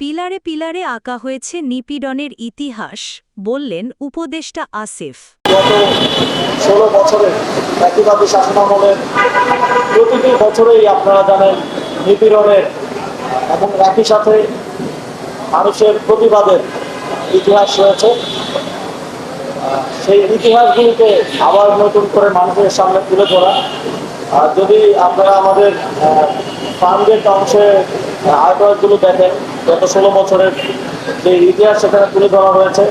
পিলারে পিলারে আঁকা হয়েছে নিপীড়নের ইতিহাস, বললেন উপদেষ্টা আসিফ। ষোলো শাসনামলের প্রতিটি বছরেই আপনারা জানেন নিপীড়নের এবং একই সাথে মানুষের প্রতিবাদের ইতিহাস রয়েছে। সেই ইতিহাসগুলিকে আবার নতুন করে মানুষের সামনে তুলে ধরা। আর যদি আপনারা আমাদের ফান্ডের অংশে আর্টওয়ার্কগুলো দেখেন গত ষোলো বছরের যে ইতিহাস সেখানে তুলে ধরা হয়েছে।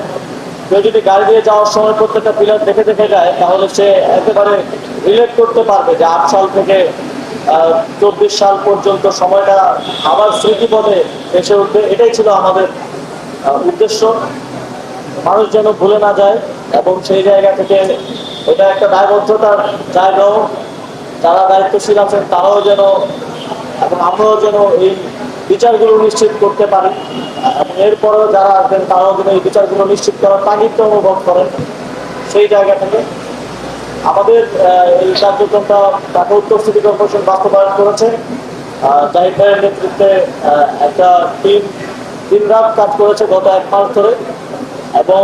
কেউ যদি গাড়ি দিয়ে যাওয়ার সময় প্রত্যেকটা পিলার দেখে দেখে যায়, তাহলে সে একেবারে রিলেট করতে পারবে যে আট সাল থেকে চব্বিশ সাল পর্যন্ত সময়টা আবার স্মৃতিপদে এসে উঠবে। এটাই ছিল আমাদের উদ্দেশ্য। মানুষ যেন ভুলে না যায় এবং সেই জায়গা থেকে এটা একটা দায়বদ্ধতার জায়গাও। যারা দায়িত্বশীল আছেন, তারাও যেন, এবং আমরাও যেন এই বিচারগুলো নিশ্চিত করতে পারি। এবং এরপরেও যারা আসবেন তারাও যেন এই বিচারগুলো নিশ্চিত করার তাগিদটা অনুভব করেন। সেই জায়গা থেকে আমাদের এই কার্যক্রমটা ঢাকা উত্তর সিটি কর্পোরেশন বাস্তবায়ন করেছে। আহ, জাহিদ ভাইয়ের নেতৃত্বে একটা টিম দিন রাত কাজ করেছে গত এক মাস ধরে। এবং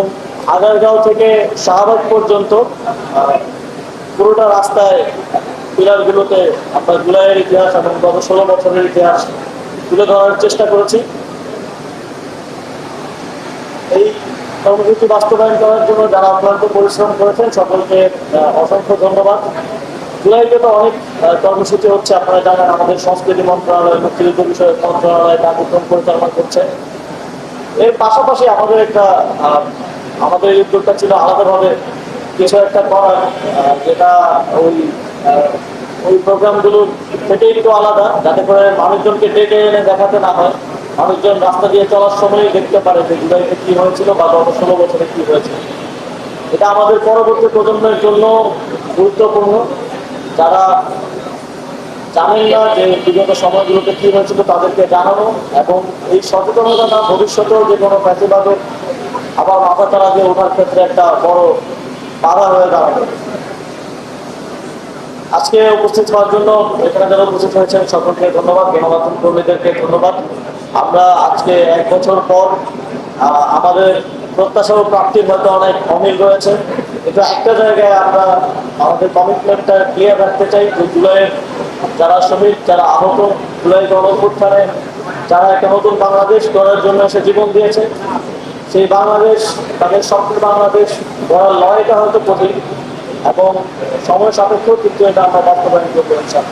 আগারগাঁও থেকে শাহবাগ পর্যন্ত পুরোটা রাস্তায় পিলারগুলোতে আমরা জুলাইয়ের ইতিহাস এবং গত ষোলো বছরের ইতিহাস তুলে ধরার চেষ্টা করেছি। এই কর্মসূচি বাস্তবায়ন করার জন্য যারা অক্লান্ত পরিশ্রম করেছেন, সকলকে অসংখ্য ধন্যবাদ। জুলাইতে তো অনেক কর্মসূচি হচ্ছে, আপনারা জানেন আমাদের সংস্কৃতি মন্ত্রণালয়, মুক্তিযুদ্ধ বিষয়ক মন্ত্রণালয় কার্যক্রম পরিচালনা করছে। এর পাশাপাশি আমাদের একটা আমাদের এই উদ্যোগটা ছিল আলাদাভাবে কিছু একটা করার যেটা ওই ওই প্রোগ্রামগুলো থেকে একটু আলাদা, যাতে করে মানুষজনকে ডেকে এনে দেখাতে না হয়। মানুষজন রাস্তা দিয়ে চলার সময়ই দেখতে পারে যে জুলাইতে কি হয়েছিল বা গত ষোলো বছরে কি হয়েছিল এটা আমাদের পরবর্তী প্রজন্মের জন্য গুরুত্বপূর্ণ। যারা জানেন না যে বিগত সময়গুলোতে কি হয়েছিল তাদেরকে জানানো এবং এই সচেতনতাটা ভবিষ্যতেও যে কোনো ফ্যাসিবাদের আবার মাথা চারা দিয়ে ওঠার ক্ষেত্রে একটা বড় বাধা হয়ে দাঁড়াবে। আজকে উপস্থিত হওয়ার জন্য এখানে যারা উপস্থিত হয়েছেন সকলকে ধন্যবাদ, গণমাধ্যম কর্মীদেরকে ধন্যবাদ। আমরা আজকে এক বছর পর আমাদের প্রত্যাশা ও প্রাপ্তির হয়তো অনেক অমিল রয়েছে। কিন্তু একটা জায়গায় আমরা আমাদের কমিটমেন্টটা ক্লিয়ার রাখতে চাই যে জুলাইয়ের যারা শ্রমিক, যারা আহত, জুলাই গণঅভ্যুত্থানে যারা একটা নতুন বাংলাদেশ গড়ার জন্য সে জীবন দিয়েছে, সেই বাংলাদেশ, তাদের স্বপ্নের বাংলাদেশ গড়ার লড়াইটা হয়তো কঠিন। এবং সময় সাপেক্ষ কিন্তু এটা আমরা বাস্তবায়ন করব চাই